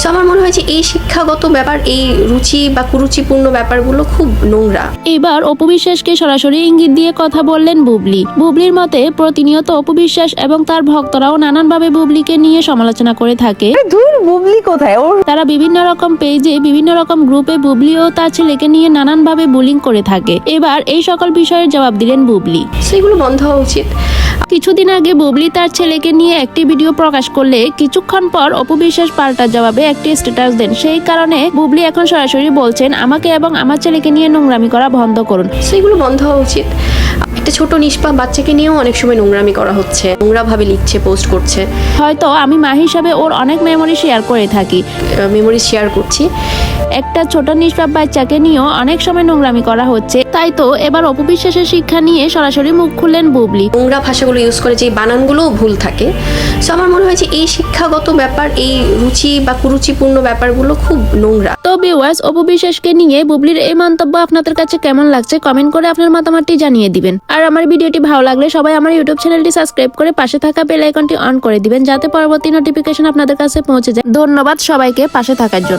So আমার মনে হয় যে এই শিক্ষাগত ব্যাপার এই রুচি বা কুরুচিপূর্ণ ব্যাপারগুলো খুব নোংরা। এবার অপবিশ্বাসকে সরাসরি ইঙ্গিত দিয়ে কথা বললেন বুবলি। বুবলির মতে প্রতিনিয়ত অপবিশ্বাস এবং তার ভক্তরাও নানানভাবে বুবলিকে নিয়ে সমালোচনা করে থাকে। দূর বুবলি কোথায়? ওর তারা বিভিন্ন রকম পেজে বিভিন্ন রকম গ্রুপে বুবলি ও তার ছেলেকে নিয়ে নানানভাবে বুলিং করে থাকে। এবার এই সকল বিষয়ের জবাব দিলেন বুবলি। সেগুলো বন্ধ হওয়া উচিত। কিছুদিন আগে বুবলি তার ছেলেকে নিয়ে একটি ভিডিও প্রকাশ করলে কিছুক্ষণ পর অপবিশ্বাস পাল্টা জবাবে একটি স্ট্যাটাস দেন। সেই কারণে বুবলি এখন সরাসরি বলছেন আমাকে এবং আমার ছেলেকে নিয়ে নোংরামি করা বন্ধ করুন। সেগুলো বন্ধ হওয়া উচিত। একটা ছোট নিষ্পাপ বাচ্চাকে নিয়েও অনেক সময় নোংরামি করা হচ্ছে। নোংরাভাবে লিখছে পোস্ট করছে। হয়তো আমি মা হিসাবে ওর অনেক মেমোরি শেয়ার করে থাকি। মেমোরি শেয়ার করছি। একটা ছোট নিষ্পাপ বাচ্চাকে নিয়েও অনেক সময় নোংরামি করা হচ্ছে। তাই তো এবার অপবিশ্বাসের শিক্ষা নিয়ে সরাসরি মুখ খুললেন বুবলি। নোংরা ভাষাগুলো ইউজ করে যে বানানগুলোও ভুল থাকে। সো আমার মনে হয় যে এই শিক্ষাগত ব্যাপার এই রুচি বা কুরুচিপূর্ণ ব্যাপারগুলো খুব নোংরা। তো ভিউয়ার্স অপবিশ্বাসকে নিয়ে বুবলির এই মন্তব্য আপনাদের কাছে কেমন লাগছে কমেন্ট করে আপনার মতামতটি জানিয়ে দিবেন। আর আমার ভিডিওটি ভালো লাগলে সবাই আমার ইউটিউব চ্যানেলটি সাবস্ক্রাইব করে পাশে থাকা বেল আইকনটি অন করে দিবেন যাতে পরবর্তী নোটিফিকেশন আপনাদের কাছে পৌঁছে যায়। ধন্যবাদ সবাইকে পাশে থাকার জন্য।